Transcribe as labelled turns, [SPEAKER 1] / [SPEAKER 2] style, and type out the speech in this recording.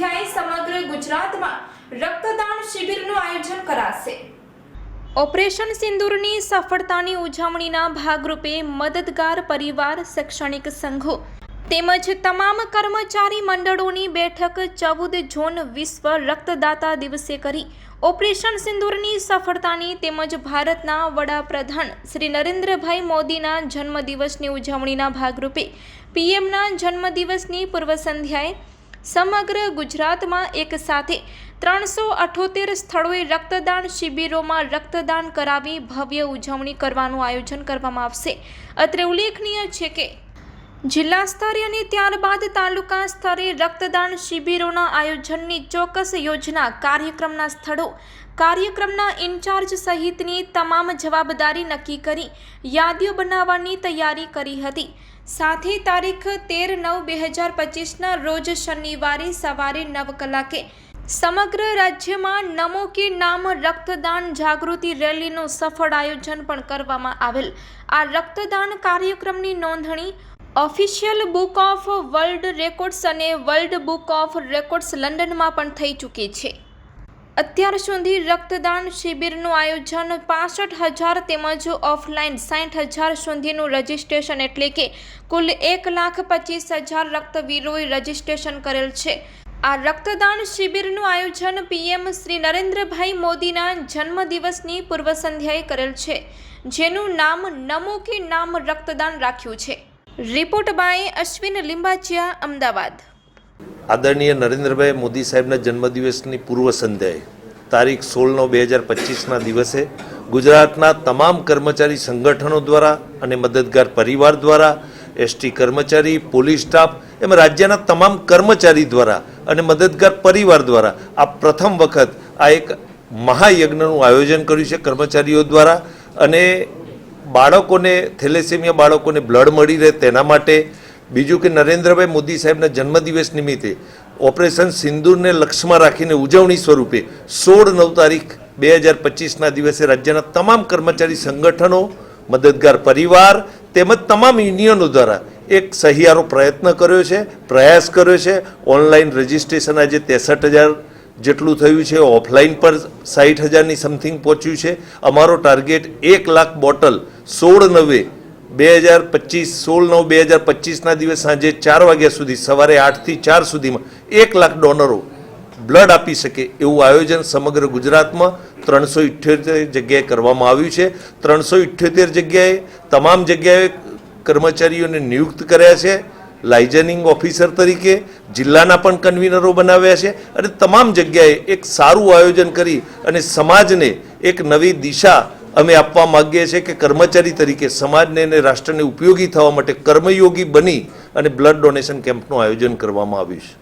[SPEAKER 1] સ્વાધ્યાય સમગ્ર ગુજરાતમાં રક્તદાન શિબિરનું આયોજન કરાશે. ઓપરેશન સિંદૂરની સફળતાની ઉજવણીના ભાગરૂપે મદદગાર પરિવાર શૈક્ષણિક સંઘો તેમજ તમામ કર્મચારી મંડળોની બેઠક ચૌદ જૂન વિશ્વ રક્તદાતા દિવસે કરી ઓપરેશન સિંદૂરની સફળતાની તેમજ ભારતના વડાપ્રધાન શ્રી નરેન્દ્રભાઈ મોદીના જન્મદિવસની ઉજવણીના ભાગરૂપે પીએમના જન્મદિવસની પૂર્વ સંધ્યાએ સમગ્ર ગુજરાતમાં એક સાથે ત્રણસો અઠોતેર સ્થળોએ રક્તદાન શિબિરોમાં રક્તદાન કરાવી ભવ્ય ઉજવણી કરવાનું આયોજન કરવામાં આવશે. અત્રે ઉલ્લેખનીય છે કે જિલ્લા સ્તરે અને ત્યારબાદ તાલુકા સ્તરે રક્તદાન શિબિરોના આયોજનની ચોક્કસ યોજના કાર્યક્રમના સ્થળો, કાર્યક્રમના ઇન્ચાર્જ સહિતની તમામ જવાબદારી નક્કી કરી યાદીઓ બનાવવાની તૈયારી કરી હતી. સાથે તારીખ તેર નવ બે હજાર પચીસના રોજ શનિવારે સવારે નવ કલાકે સમગ્ર રાજ્યમાં નમો કે નામ રક્તદાન જાગૃતિ રેલીનું સફળ આયોજન પણ કરવામાં આવેલ. આ રક્તદાન કાર્યક્રમની નોંધણી official book of world records અને વર્લ્ડ બુક ઓફ રેકોર્ડ્સ લંડનમાં પણ થઈ ચૂકી છે. અત્યાર સુધી રક્તદાન શિબિરનું આયોજન પાસઠ હજાર તેમજ ઓફલાઈન સાઠ હજાર સુધીનું રજિસ્ટ્રેશન એટલે કે કુલ એક લાખ પચીસ હજાર રક્તવીરોએ રજિસ્ટ્રેશન કરેલ છે. આ રક્તદાન શિબિરનું આયોજન પીએમ શ્રી નરેન્દ્રભાઈ મોદીના જન્મદિવસની પૂર્વ સંધ્યાએ કરેલ છે, જેનું નામ નમો કે નામ રક્તદાન રાખ્યું છે. Report by Ashwin Limbachiya, Ahmedabad.
[SPEAKER 2] આદરણીય નરેન્દ્રભાઈ મોદી સાહેબના જન્મદિવસની પૂર્વ સંધ્યાએ, તારીખ સોળ નવ બે હજાર પચીસના દિવસે ગુજરાતના તમામ કર્મચારી સંગઠનો દ્વારા અને મદદગાર પરિવાર દ્વારા, એસટી કર્મચારી, પોલીસ સ્ટાફ, એમ રાજ્યના તમામ કર્મચારી દ્વારા અને મદદગાર પરિવાર દ્વારા આ પ્રથમ વખત આ એક મહાયજ્ઞનું આયોજન કર્યું છે કર્મચારીઓ દ્વારા અને બાળકોને, થેલેસેમિયા બાળકોને બ્લડ મળી રહે તેના માટે. બીજું કે નરેન્દ્રભાઈ મોદી સાહેબના જન્મદિવસ નિમિત્તે ઓપરેશન સિંદૂરને લક્ષ્યમાં રાખીને ઉજવણી સ્વરૂપે સોળ નવ તારીખ બે હજાર પચીસના દિવસે રાજ્યના તમામ કર્મચારી સંગઠનો, મદદગાર પરિવાર તેમજ તમામ યુનિયનો દ્વારા એક સહિયારો પ્રયત્ન કર્યો છે, પ્રયાસ કર્યો છે. ઓનલાઈન રજિસ્ટ્રેશન આજે ત્રેસઠ હજાર જેટલું થયું છે. ઓફલાઈન પર સાઠ હજારની સમથિંગ પહોંચ્યું છે. અમારો ટાર્ગેટ એક લાખ બોટલ સોળ નવે બે હજાર પચીસ, સોળ નવ બે હજાર પચીસના દિવસ સાંજે ચાર વાગ્યા સુધી, સવારે આઠથી ચાર સુધીમાં એક લાખ ડોનરો બ્લડ આપી શકે એવું આયોજન સમગ્ર ગુજરાતમાં ત્રણસો ઇઠ્યોતેર જગ્યાએ કરવામાં આવ્યું છે. ત્રણસો ઇઠ્યોતેર જગ્યાએ તમામ જગ્યાએ કર્મચારીઓને નિયુક્ત કર્યા છે. લાઇઝનિંગ ઓફિસર તરીકે જિલ્લાના પણ કન્વીનરો બનાવ્યા છે અને તમામ જગ્યાએ એક સારું આયોજન કરી અને સમાજને એક નવી દિશા અમે આપવા માગીએ છીએ કે કર્મચારી તરીકે સમાજને અને રાષ્ટ્રને ઉપયોગી થવા માટે કર્મયોગી બની અને બ્લડ ડોનેશન કેમ્પનું આયોજન કરવામાં આવ્યું છે.